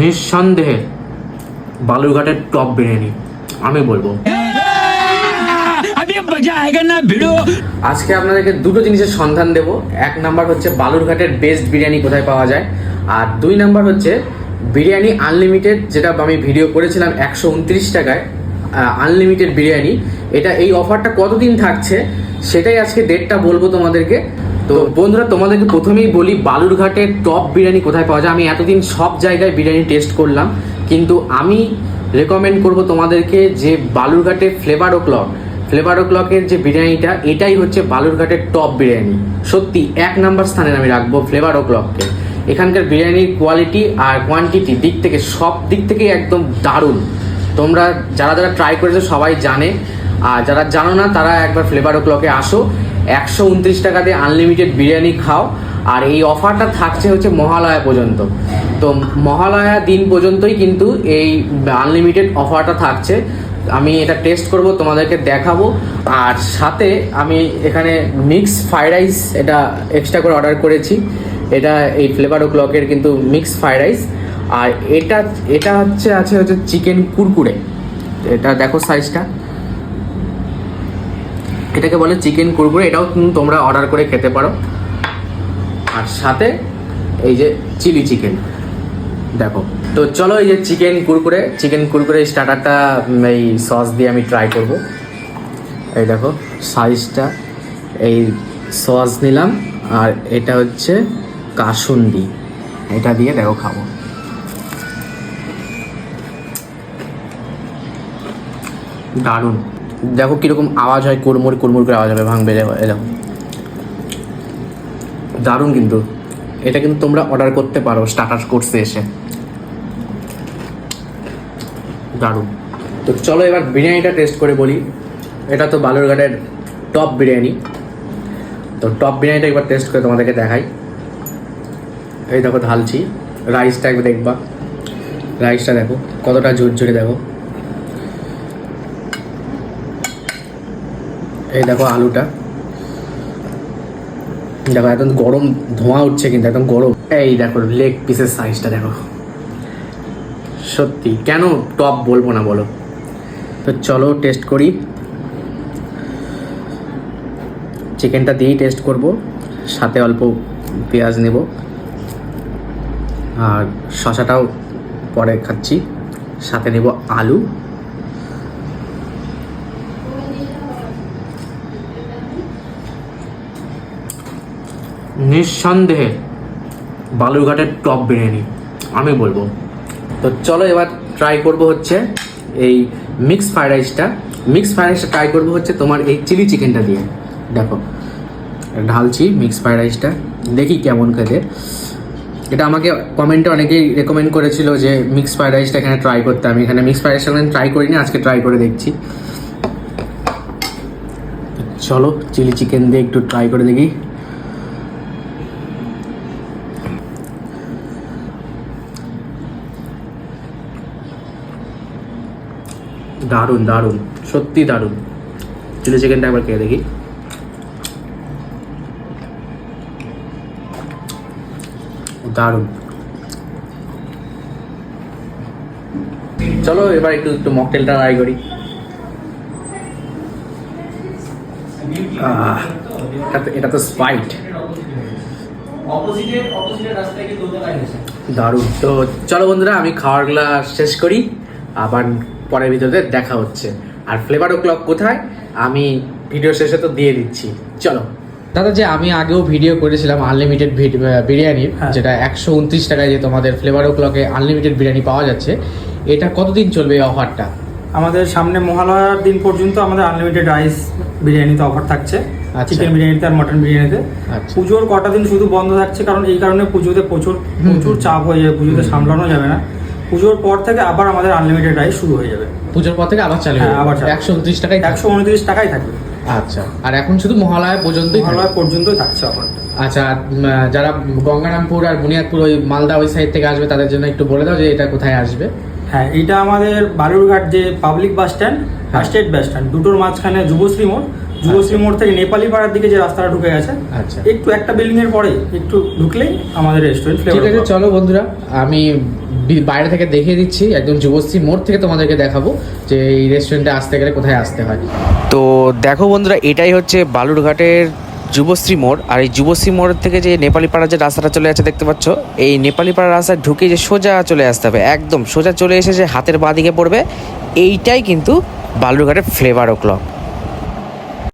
নিঃসন্দেহে বালুরঘাটের টপ বিরিয়ানি, আমি বলব। আজকে আপনাদেরকে দুটো জিনিসের সন্ধান দেব। এক নাম্বার হচ্ছে বালুরঘাটের বেস্ট বিরিয়ানি কোথায় পাওয়া যায়, আর দুই নাম্বার হচ্ছে বিরিয়ানি আনলিমিটেড যেটা আমি ভিডিও করেছিলাম একশো উনত্রিশ টাকায় আনলিমিটেড বিরিয়ানি। এটা এই অফারটা কতদিন থাকছে, সেটাই আজকে ডেটটা বলব তোমাদেরকে। তো বন্ধুরা, তোমাদেরকে প্রথমেই বলি, বালুরঘাটের টপ বিরিয়ানি কোথায় পাওয়া যায়? আমি এতদিন সব জায়গায় বিরিয়ানি টেস্ট করলাম, কিন্তু আমি রেকমেন্ড করব তোমাদেরকে যে বালুরঘাটের ফ্লেভার ও ক্লক ফ্লেভার ও ক্লকের যে বিরিয়ানিটা, এটাই হচ্ছে বালুরঘাটের টপ বিরিয়ানি। সত্যি, এক নাম্বার স্থানে আমি রাখব ফ্লেভার ও ক্লককে এখানকার বিরিয়ানির কোয়ালিটি আর কোয়ান্টিটি দিক থেকে সব দিক থেকেই একদম দারুণ। তোমরা যারা যারা ট্রাই করেছ সবাই জানে, আর যারা জানো না, তারা একবার ফ্লেভার ও ক্লকে আসো। একশো উনত্রিশ টাকা দিয়ে আনলিমিটেড বিরিয়ানি খাও। আর এই অফারটা থাকছে হচ্ছে মহালয়া পর্যন্ত। তো মহালয়া দিন পর্যন্তই কিন্তু এই আনলিমিটেড অফারটা থাকছে। আমি এটা টেস্ট করব, তোমাদেরকে দেখাবো। আর সাথে আমি এখানে মিক্স ফ্রাইড রাইস এটা এক্সট্রা করে অর্ডার করেছি। এটা এই ফ্লেভার ও ক্লকের কিন্তু মিক্স ফ্রাইড রাইস আর এটা এটা হচ্ছে, আছে হচ্ছে চিকেন কুরকুরে। এটা দেখো সাইজটা এটাকে বলে চিকেন কুরকুরে, এটাও তোমরা অর্ডার করে খেতে পারো। আর সাথে এই যে চিলি চিকেন। দেখো, তো চলো এই যে চিকেন কুরকুরে চিকেন কুরকুরে স্টার্টারটা এই সস দিয়ে আমি ট্রাই করব। এই দেখো সাইজটা এই সস নিলাম, আর এটা হচ্ছে কাসুন্দি। এটা দিয়ে দেখো খাব। দারুণ। দেখো কীরকম আওয়াজ হয়, কুড়মুড় কুড়মুড় করে আওয়াজ হবে, ভাঙবে, দেখো দেখো। দারুণ কিন্তু। এটা কিন্তু তোমরা অর্ডার করতে পারো স্টার্টার কোর্সে এসে। দারুণ। তো চলো এবার বিরিয়ানিটা টেস্ট করে বলি। এটা তো বালুরঘাটের টপ বিরিয়ানি। তো টপ বিরিয়ানিটা একবার টেস্ট করে তোমাদেরকে দেখাই। এই দেখো ঢালছি রাইসটা একবার দেখবা। রাইসটা দেখো, কতটা ঝুরঝুরে দেখো। এই দেখো আলুটা। দেখো একদম গরম ধোঁয়া উঠছে কিন্তু, একদম গরম। এই দেখো লেগ পিসের সাইজটা দেখো। সত্যি, কেন টপ বলব না বলো? তো চলো টেস্ট করি। চিকেনটা দিয়েই টেস্ট করব, সাথে অল্প পেঁয়াজ নেব। আর শশাটাও পরে খাচ্ছি। সাথে নেব আলু। নিঃসন্দেহে বালুরঘাটের টপ বিরিয়ানি, আমি বলব। তো চলো এবার ট্রাই করব হচ্ছে এই মিক্স ফ্রাইড রাইসটা মিক্স ফ্রাইড রাইসটা ট্রাই করব হচ্ছে তোমার এই চিলি চিকেনটা দিয়ে। দেখো, ঢালছি মিক্স ফ্রাইড রাইসটা দেখি কেমন খেতে। এটা আমাকে কমেন্টে অনেকেই রেকমেন্ড করেছিল যে মিক্স ফ্রাইড রাইসটা এখানে ট্রাই করতে। আমি এখানে মিক্স ফ্রাইড রাইসটা ট্রাই করিনি, আজকে ট্রাই করে দেখছি। চলো চিলি চিকেন দিয়ে একটু ট্রাই করে দেখি। দারুণ দারুণ সত্যি দারুণ। চিলি চিকেনটা একবার খেয়ে দেখি। দারুণ। চলো এবার একটু একটু মকটেলটা ট্রাই করি। আহ, এটা তো- এটা তো স্পাইট দারুণ। তো চলো বন্ধুরা আমি খাওয়ারগুলো শেষ করি। আবার পরের ভিডিওতে দেখা হচ্ছে। আর ফ্লেভার ও ক্লক কোথায়? আমি ভিডিও শেষে তো দিয়ে দিচ্ছি। চলো। দাদা যে আমি আগেও ভিডিও করেছিলাম আনলিমিটেড বিরিয়ানির হ্যাঁ। যেটা একশো উনত্রিশ টাকায় যে তোমাদের ফ্লেভার ও ক্লকে আনলিমিটেড বিরিয়ানি পাওয়া যাচ্ছে এটা কতদিন চলবে এই অফারটা আমাদের সামনে মহালয়ার দিন পর্যন্ত আমাদের আনলিমিটেড রাইস বিরিয়ানিতে অফার থাকছে। আচ্ছা। চিকেন বিরিয়ানিতে আর মটন বিরিয়ানিতে। আচ্ছা। পুজোর কটা দিন শুধু বন্ধ থাকছে কারণ এই কারণে পুজোতে প্রচুর প্রচুর চাপ হয়ে যাবে পুজোতে সামলানো যাবে না। পুজোর পর থেকে আবার আমাদের আনলিমিটেড রাইস শুরু হয়ে যাবে। পুজোর পর থেকে আবার চালু হ্যাঁ, আবার একশো উনত্রিশ টাকায় একশো উনত্রিশ টাকাই থাকবে। আচ্ছা আর এখন শুধু মহালয়া পর্যন্ত। মহালয়া পর্যন্তই থাকছে অফারটা আচ্ছা যারা গঙ্গারামপুর আর বুনিয়াদপুর ওই মালদা ওই সাইড থেকে আসবে তাদের জন্য একটু বলে দাও যে এটা কোথায় আসবে। হ্যাঁ এটা আমাদের বালুরঘাট যে পাবলিক বাস স্ট্যান্ড আর। স্টেট বাস স্ট্যান্ড দুটোর মাঝখানে যুবশ্রী মোড়। যুবশ্রী মোড় থেকে নেপালি পাড়ার দিকে যে রাস্তাটা ঢুকে গেছে আচ্ছা। একটু একটা বিল্ডিং এর পরে একটু ঢুকলেই আমাদের রেস্টুরেন্ট ঠিক আছে চলো বন্ধুরা আমি বাইরে থেকে দেখিয়ে দিচ্ছি, একদম যুবশ্রী মোড় থেকে তোমাদেরকে দেখাবো যে এই রেস্টুরেন্টে আসতে গেলে কোথায় আসতে হয়। তো দেখো বন্ধুরা, এটাই হচ্ছে বালুরঘাটের যুবশ্রী মোড়, আর এই যুবশ্রী মোড় থেকে যে নেপালি পাড়ার যে রাস্তাটা চলে যাচ্ছে দেখতে পাচ্ছ, এই নেপালি পাড়ার রাস্তা ঢুকে যে সোজা চলে আসতে হবে, একদম সোজা চলে এসে যে হাতের বাঁ দিকে পড়বে, এইটাই কিন্তু বালুরঘাটের ফ্লেভার ও ক্লক